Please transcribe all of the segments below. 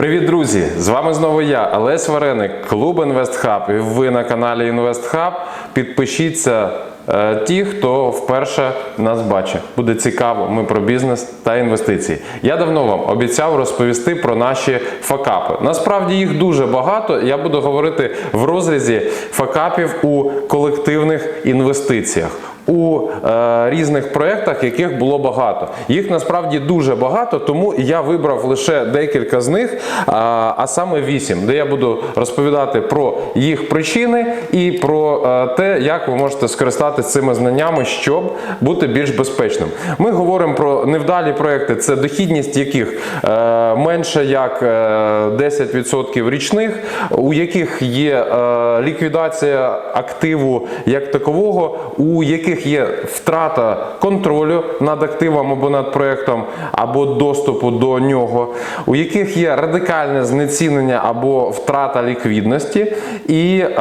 Привіт, друзі! З вами знову я, Олесь Вареник, клуб InvestHub. І ви на каналі InvestHub. Підпишіться е, ті, хто вперше нас бачить. Буде цікаво. Ми про бізнес та інвестиції. Я давно вам обіцяв розповісти про наші факапи. Насправді їх дуже багато. Я буду говорити в розрізі факапів у колективних інвестиціях. У е, різних проєктах, яких було багато. Їх насправді дуже багато, тому я вибрав лише декілька з них, а, а саме вісім, де я буду розповідати про їх причини і про е, те, як ви можете скористатися цими знаннями, щоб бути більш безпечним. Ми говоримо про невдалі проекти, це дохідність яких е, менше як е, 10% річних, у яких є е, ліквідація активу як такового, у яких є втрата контролю над активом або над проектом, або доступу до нього, у яких є радикальне знецінення або втрата ліквідності, і е,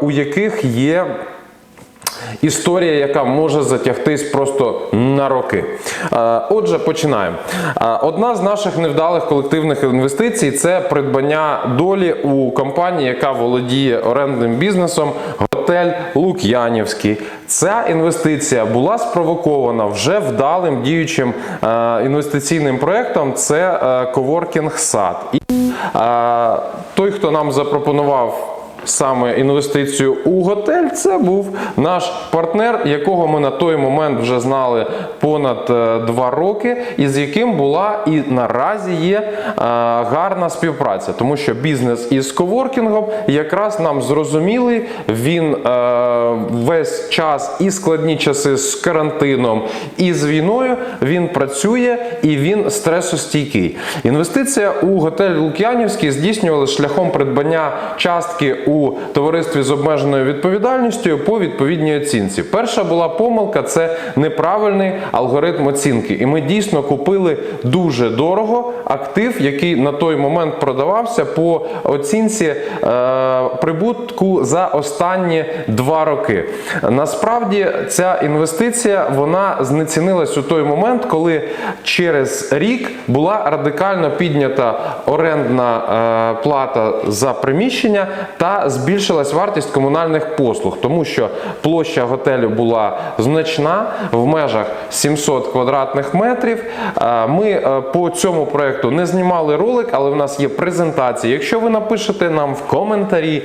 у яких є Історія, яка може затягтись просто на роки. Е, Отже, починаємо. Е, Одна з наших невдалих колективних інвестицій це придбання долі у компанії, яка володіє орендним бізнесом. Готель Лук'янівський. Ця інвестиція була спровокована вже вдалим діючим е, інвестиційним проєктом. Це коворкінг сад. І той, хто нам запропонував саме інвестицію у готель, це був наш партнер, якого ми на той момент вже знали понад е, два роки, і з яким була і наразі є е, гарна співпраця, тому що бізнес із коворкінгом якраз нам зрозумілий. Він е, весь час і складні часи з карантином, і з війною він працює і він стресостійкий. Інвестиція у готель Лук'янівський здійснювалася шляхом придбання частки у товаристві з обмеженою відповідальністю по відповідній оцінці. Перша була помилка це неправильний алгоритм оцінки. І ми дійсно купили дуже дорого актив, який на той момент продавався по оцінці е, прибутку за останні два роки. Насправді ця інвестиція вона знецінилась у той момент, коли через рік була радикально піднята орендна е, плата за приміщення та збільшилась вартість комунальних послуг, тому що площа готелю була значна в межах 700 квадратних метрів. Е, Ми е, по цьому проекту не знімали ролик, але в нас є презентація. Якщо ви напишете нам в коментарі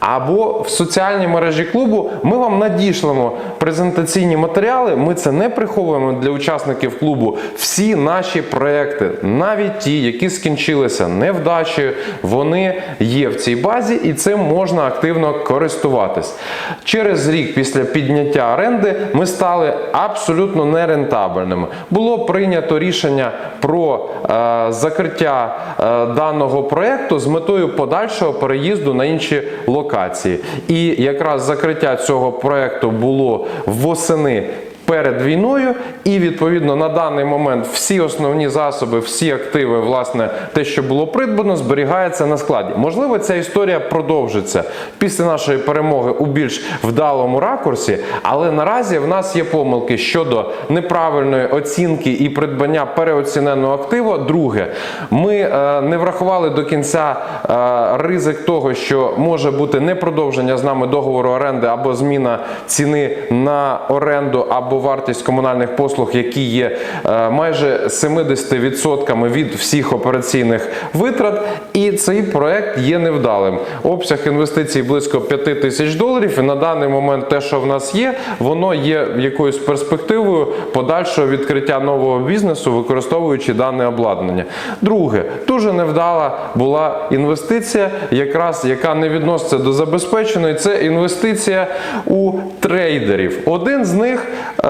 або в соціальній мережі клубу, ми вам надішлемо презентаційні матеріали. Ми це не приховуємо для учасників клубу. Всі наші проекти, навіть ті, які скінчилися невдачею, вони є в цій базі, і цим можна активно користуватись. Через рік після підняття оренди ми стали абсолютно нерентабельними. Було прийнято рішення про е, закриття е, даного проекту з метою подальшого переїзду на інші локації. І якраз закриття цього проекту було восени перед війною, і відповідно на даний момент всі основні засоби, всі активи, власне, те, що було придбано, зберігається на складі. Можливо, ця історія продовжиться після нашої перемоги у більш вдалому ракурсі, але наразі в нас є помилки щодо неправильної оцінки і придбання переоціненого активу. Друге, ми е, не врахували до кінця е, ризик того, що може бути непродовження з нами договору оренди або зміна ціни на оренду або вартість комунальних послуг, які є е, майже 70% від всіх операційних витрат. І цей проект є невдалим. Обсяг інвестицій близько 5 тисяч доларів. І на даний момент те, що в нас є, воно є якоюсь перспективою подальшого відкриття нового бізнесу, використовуючи дане обладнання. Друге, дуже невдала була інвестиція, якраз яка не відноситься до забезпеченої. Це інвестиція у трейдерів. Один з них е,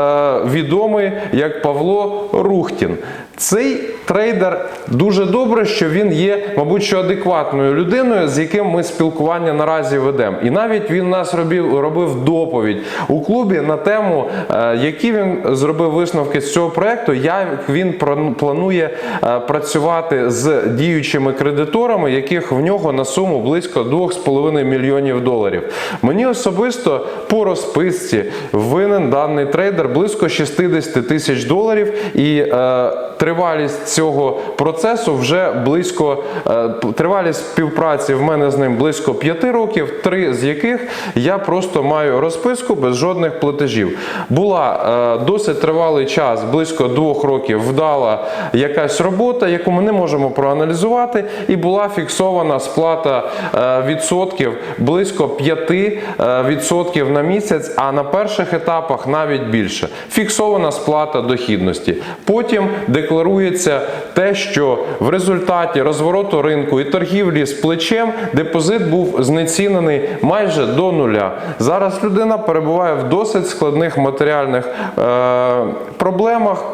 відомий як Павло Рухтін. Цей трейдер дуже добре, що він є, мабуть, що адекватною людиною, з яким ми спілкування наразі ведемо. І навіть він нас робив, робив доповідь у клубі на тему, е, які він зробив висновки з цього проекту, як він планує е, працювати з діючими кредиторами, яких в нього на суму близько 2,5 мільйонів доларів. Мені особисто по розписці винен даний трейдер близько 60 тисяч доларів, і е, тривалість цього процесу вже близько е, тривалість співпраці в мене з ним близько 5 років, три з яких я просто маю розписку без жодних платежів. Була е, досить тривалий час, близько двох років, вдала якась робота, яку ми не можемо проаналізувати, і була фіксована сплата е, відсотків близько 5 е, відсотків на місяць, а на перших етапах навіть більше. Фіксована сплата дохідності. Потім декларується те, що в результаті розвороту ринку і торгівлі з плечем депозит був знецінений майже до нуля. Зараз людина перебуває в досить складних матеріальних е, проблемах.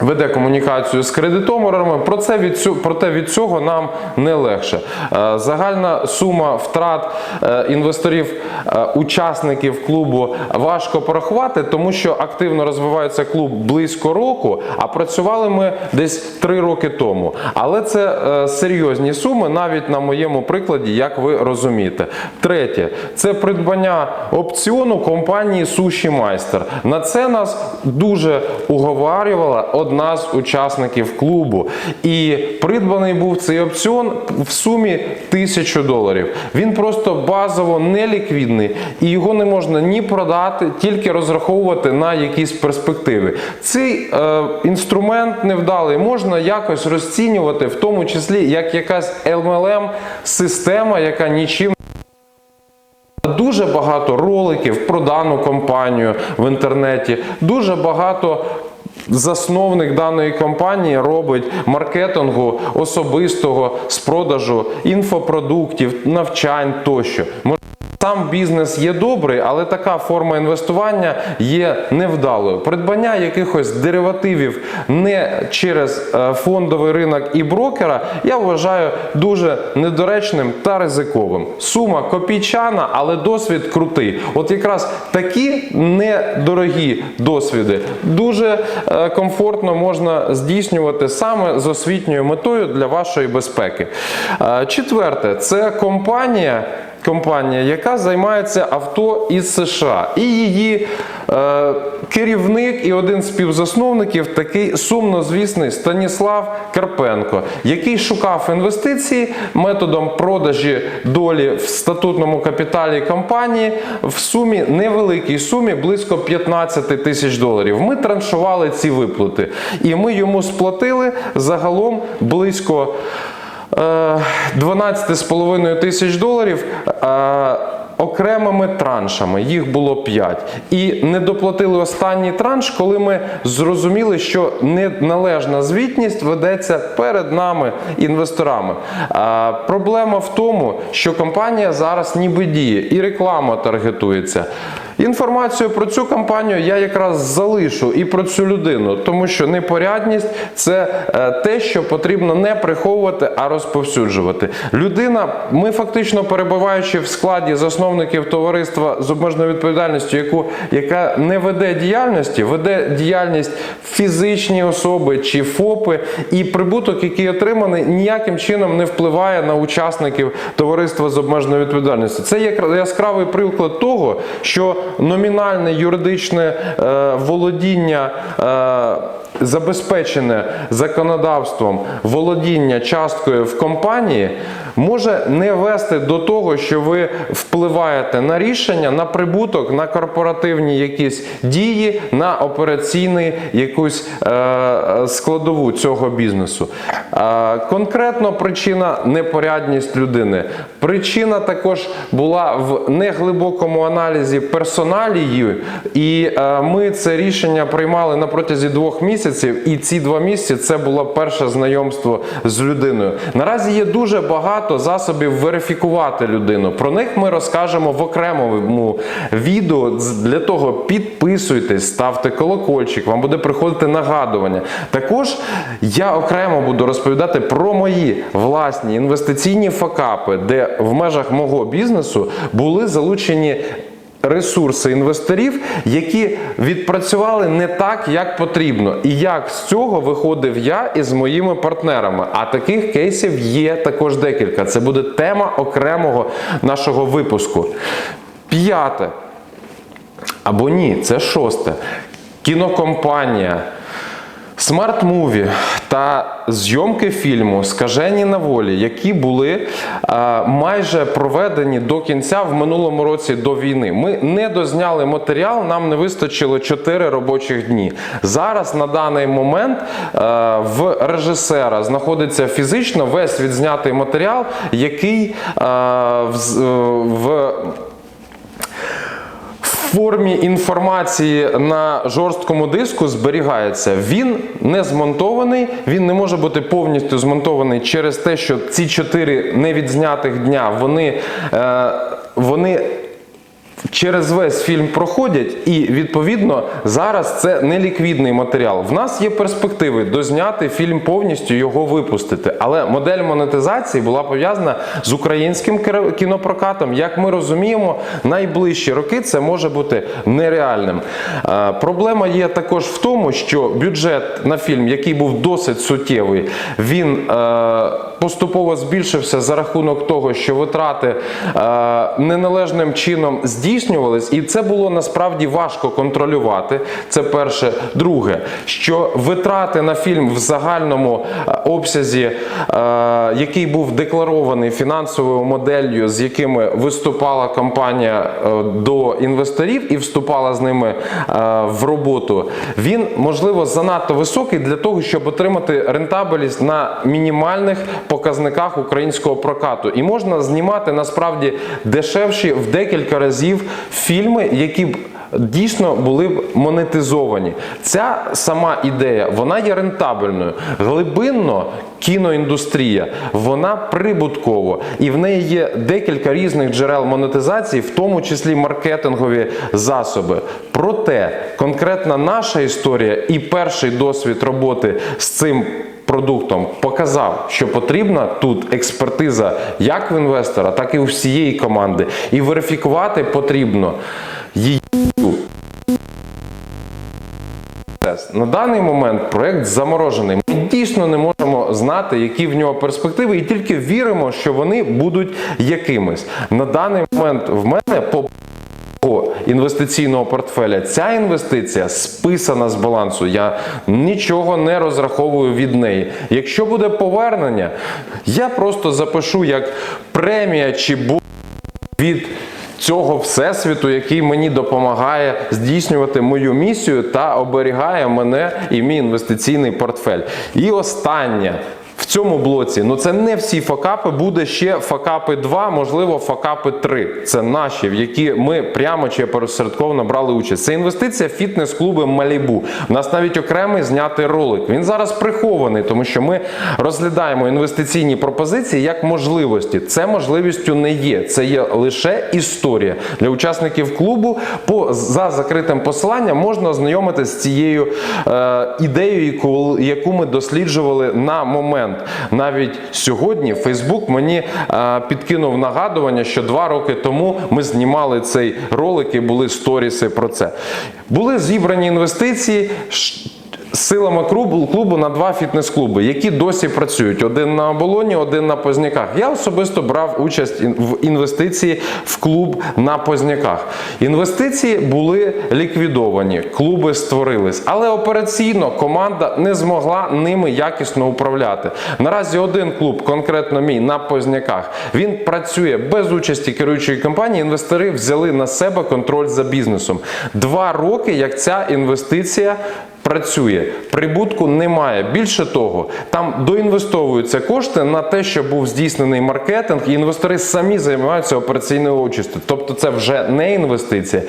Веде комунікацію з кредиторами, про це від цю- проте від цього нам не легше. Е, Загальна сума втрат е, інвесторів, е, учасників клубу важко порахувати, тому що активно розвивається клуб близько року, а працювали ми десь три роки тому. Але це серйозні суми, навіть на моєму прикладі, як ви розумієте. Третє це придбання опціону компанії Суші Майстер. На це нас дуже уговарювала одна з учасників клубу. І придбаний був цей опціон в сумі 1000 доларів. Він просто базово неліквідний і його не можна ні продати, тільки розраховувати на якісь перспективи. Цей е, інструмент невдалий можна якось розцінювати, в тому числі як якась LMLM система, яка нічим Дуже багато роликів про дану компанію в інтернеті. Дуже багато засновник даної компанії робить маркетингу особистого з продажу інфопродуктів, навчань тощо. Сам бізнес є добрий, але така форма інвестування є невдалою. Придбання якихось деривативів не через е, фондовий ринок і брокера я вважаю дуже недоречним та ризиковим. Сума копійчана, але досвід крутий. От якраз такі недорогі досвіди дуже е, комфортно можна здійснювати саме з освітньою метою для вашої безпеки. Е, Четверте, це компанія компанія, яка займається авто із США. І її е, керівник і один з співзасновників такий сумнозвісний Станіслав Карпенко, який шукав інвестиції методом продажі долі в статутному капіталі компанії в сумі невеликій сумі близько 15 тисяч доларів. Ми траншували ці виплати, і ми йому сплатили загалом близько. Е, 12,5 тисяч доларів е, окремими траншами. Їх було 5. І не доплатили останній транш, коли ми зрозуміли, що неналежна звітність ведеться перед нами, інвесторами. Е, Проблема в тому, що компанія зараз ніби діє і реклама таргетується. Інформацію про цю компанію я якраз залишу і про цю людину, тому що непорядність це е, те, що потрібно не приховувати, а розповсюджувати. Людина, ми фактично перебуваючи в складі засновників товариства з обмеженою відповідальністю, яку яка не веде діяльності, веде діяльність фізичні особи чи ФОПи, і прибуток, який отриманий, ніяким чином не впливає на учасників товариства з обмеженою відповідальністю. Це є яскравий приклад того, що номінальне юридичне е, володіння. Е, Забезпечене законодавством володіння часткою в компанії може не вести до того, що ви впливаєте на рішення, на прибуток, на корпоративні якісь дії, на операційний якусь е, складову цього бізнесу. Е, конкретно причина непорядність людини. Причина також була в неглибокому аналізі персоналії, і е, ми це рішення приймали на протязі двох місяців. І ці два місяці це було перше знайомство з людиною. Наразі є дуже багато засобів верифікувати людину. Про них ми розкажемо в окремому відео. Для того підписуйтесь, ставте колокольчик, вам буде приходити нагадування. Також я окремо буду розповідати про мої власні інвестиційні факапи, де в межах мого бізнесу були залучені. Ресурси інвесторів, які відпрацювали не так, як потрібно, і як з цього виходив я із моїми партнерами. А таких кейсів є також декілька. Це буде тема окремого нашого випуску. П'яте. Або ні, це шосте. кінокомпанія. Смарт муві та зйомки фільму Скажені на волі, які були е, майже проведені до кінця в минулому році до війни. Ми не дозняли матеріал, нам не вистачило 4 робочих дні. Зараз на даний момент е, в режисера знаходиться фізично весь відзнятий матеріал, який е, в, в в формі інформації на жорсткому диску зберігається. Він не змонтований, він не може бути повністю змонтований через те, що ці чотири невідзнятих дня вони, е, вони через весь фільм проходять, і відповідно зараз це не ліквідний матеріал. В нас є перспективи дозняти фільм повністю його випустити. Але модель монетизації була пов'язана з українським кінопрокатом. Як ми розуміємо, найближчі роки це може бути нереальним. Е, Проблема є також в тому, що бюджет на фільм, який був досить суттєвий, він е, поступово збільшився за рахунок того, що витрати е, неналежним чином здійснювались, і це було насправді важко контролювати. Це перше. Друге, що витрати на фільм в загальному е, обсязі, е, який був декларований фінансовою моделлю, з якими виступала компанія е, до інвесторів і вступала з ними в роботу, він можливо занадто високий для того, щоб отримати рентабельність на мінімальних показниках українського прокату. І можна знімати насправді дешевші в декілька разів фільми, які б. Дійсно були б монетизовані. Ця сама ідея вона є рентабельною. Глибинно кіноіндустрія вона прибуткова, і в неї є декілька різних джерел монетизації, в тому числі маркетингові засоби. Проте конкретна наша історія і перший досвід роботи з цим. Продуктом показав, що потрібна тут експертиза як в інвестора, так і у всієї команди. І верифікувати потрібно її. На даний момент проект заморожений. Ми дійсно не можемо знати, які в нього перспективи, і тільки віримо, що вони будуть якимись. На даний момент в мене по інвестиційного портфеля ця інвестиція списана з балансу. Я нічого не розраховую від неї. Якщо буде повернення, я просто запишу як премія чи бонус від цього всесвіту, який мені допомагає здійснювати мою місію та оберігає мене і мій інвестиційний портфель. І останнє. Цьому блоці, ну це не всі факапи, буде ще факапи 2, можливо, факапи 3. Це наші, в які ми прямо чи пересередковано брали участь. Це інвестиція в фітнес-клуби Малібу. У нас навіть окремий знятий ролик. Він зараз прихований, тому що ми розглядаємо інвестиційні пропозиції як можливості. Це можливістю не є. Це є лише історія для учасників клубу. По за закритим посиланням можна ознайомитися з цією е, ідеєю, яку ми досліджували на момент. Навіть сьогодні Фейсбук мені е, підкинув нагадування, що два роки тому ми знімали цей ролик і були сторіси про це. Були зібрані інвестиції. Ш- Силами клубу, клубу на два фітнес-клуби, які досі працюють: один на оболоні, один на Позняках. Я особисто брав участь в інвестиції в клуб на Позняках. Інвестиції були ліквідовані, клуби створились, але операційно команда не змогла ними якісно управляти. Наразі один клуб, конкретно мій на Позняках, він працює без участі керуючої компанії. Інвестори взяли на себе контроль за бізнесом. Два роки, як ця інвестиція працює, прибутку немає. Більше того, там доінвестовуються кошти на те, що був здійснений маркетинг, і інвестори самі займаються операційною участю. Тобто, це вже не інвестиція.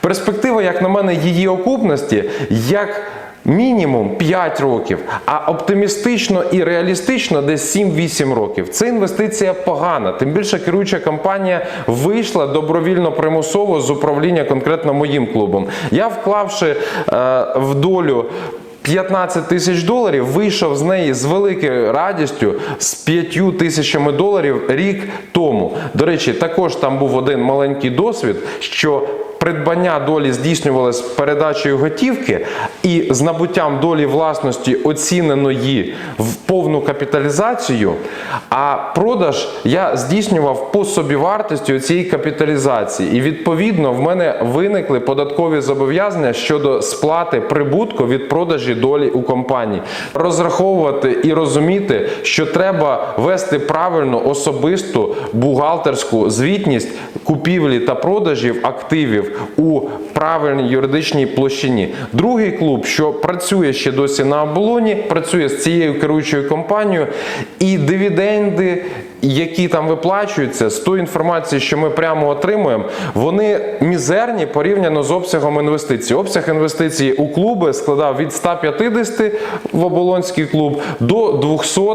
Перспектива, як на мене, її окупності, як Мінімум 5 років, а оптимістично і реалістично десь 7-8 років. Це інвестиція погана. Тим більше керуюча компанія вийшла добровільно примусово з управління конкретно моїм клубом. Я вклавши е, в долю. 15 тисяч доларів вийшов з неї з великою радістю з 5 тисячами доларів рік тому. До речі, також там був один маленький досвід, що придбання долі здійснювалось передачею готівки і з набуттям долі власності оціненої в повну капіталізацію, а продаж я здійснював по собівартості цієї капіталізації. І відповідно в мене виникли податкові зобов'язання щодо сплати прибутку від продажі долі у компанії. Розраховувати і розуміти, що треба вести правильно особисту бухгалтерську звітність купівлі та продажів активів у правильній юридичній площині. Другий клуб, що працює ще досі на оболоні, працює з цією керуючою компанією, і дивіденди, які там виплачуються, з тої інформації, що ми прямо отримуємо, вони мізерні порівняно з обсягом інвестицій. Обсяг інвестицій у клуби складав від 150 в оболонський клуб до 200 е,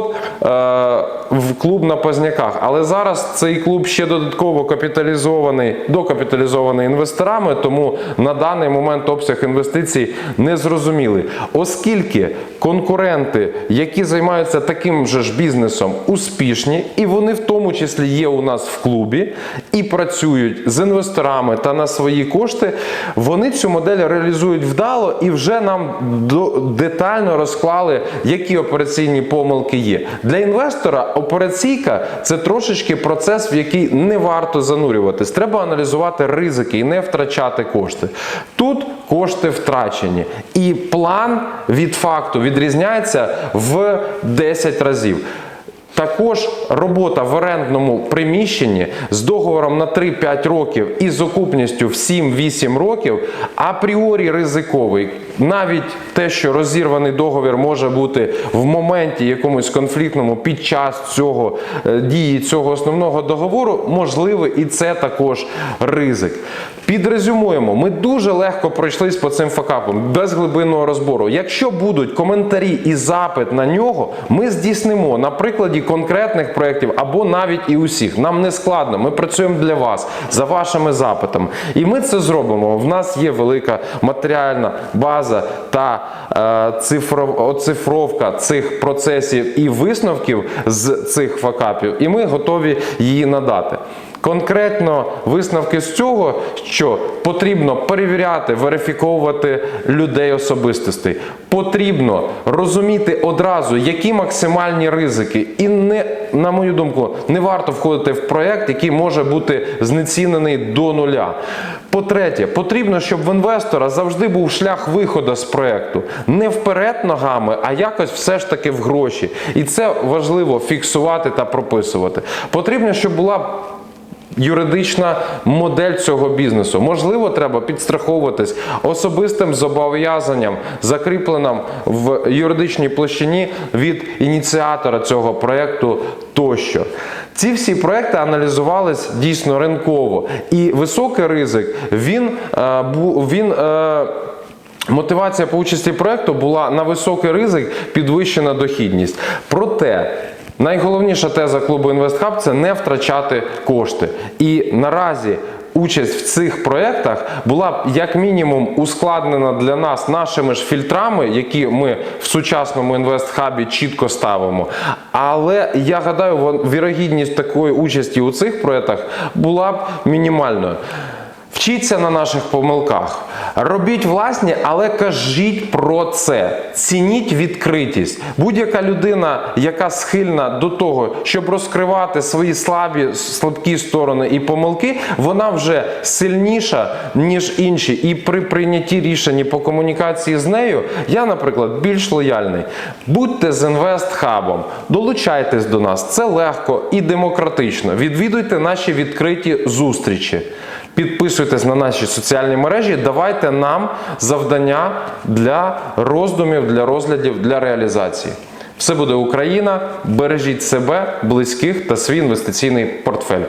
в клуб на Позняках. Але зараз цей клуб ще додатково капіталізований, докапіталізований інвесторами, тому на даний момент обсяг інвестицій не зрозумілий. Оскільки конкуренти, які займаються таким же ж бізнесом, успішні, і вони в тому числі є у нас в клубі і працюють з інвесторами та на свої кошти, вони цю модель реалізують вдало і вже нам детально розклали, які операційні помилки є. Для інвестора операційка це трошечки процес, в який не варто занурюватись. Треба аналізувати ризики і не втрачати кошти. Тут кошти втрачені, і план від факту відрізняється в 10 разів. Також робота в орендному приміщенні з договором на 3-5 років і з окупністю в 7-8 років апріорі ризиковий. Навіть те, що розірваний договір може бути в моменті якомусь конфліктному під час цього е, дії цього основного договору, можливий і це також ризик. Підрезюмуємо, ми дуже легко пройшлись по цим факапам, без глибинного розбору. Якщо будуть коментарі і запит на нього, ми здійснимо на прикладі конкретних проєктів або навіть і усіх. Нам не складно, ми працюємо для вас за вашими запитами. І ми це зробимо. В нас є велика матеріальна база та е, цифров, оцифровка цих процесів і висновків з цих факапів, і ми готові її надати. Конкретно висновки з цього, що потрібно перевіряти, верифіковувати людей особистостей. Потрібно розуміти одразу, які максимальні ризики, і не, на мою думку, не варто входити в проект, який може бути знецінений до нуля. По-третє, потрібно, щоб в інвестора завжди був шлях виходу з проекту. Не вперед ногами, а якось все ж таки в гроші. І це важливо фіксувати та прописувати. Потрібно, щоб була юридична модель цього бізнесу. Можливо, треба підстраховуватись особистим зобов'язанням, закріпленим в юридичній площині від ініціатора цього проєкту тощо. Ці всі проекти аналізувались дійсно ринково, і високий ризик він, е, він е, Мотивація по участі проекту була на високий ризик, підвищена дохідність. Проте найголовніша теза клубу InvestHub – це не втрачати кошти. І наразі участь в цих проєктах була б як мінімум ускладнена для нас нашими ж фільтрами, які ми в сучасному інвестхабі чітко ставимо. Але я гадаю, вірогідність такої участі у цих проєктах була б мінімальною. Вчіться на наших помилках. Робіть власні, але кажіть про це. Цініть відкритість. Будь-яка людина, яка схильна до того, щоб розкривати свої слабі, слабкі сторони і помилки, вона вже сильніша, ніж інші. І при прийнятті рішень по комунікації з нею, я, наприклад, більш лояльний. Будьте з інвестхабом, долучайтесь до нас. Це легко і демократично. Відвідуйте наші відкриті зустрічі. Підписуйтесь на наші соціальні мережі, давайте нам завдання для роздумів, для розглядів, для реалізації. Все буде Україна. Бережіть себе, близьких та свій інвестиційний портфель.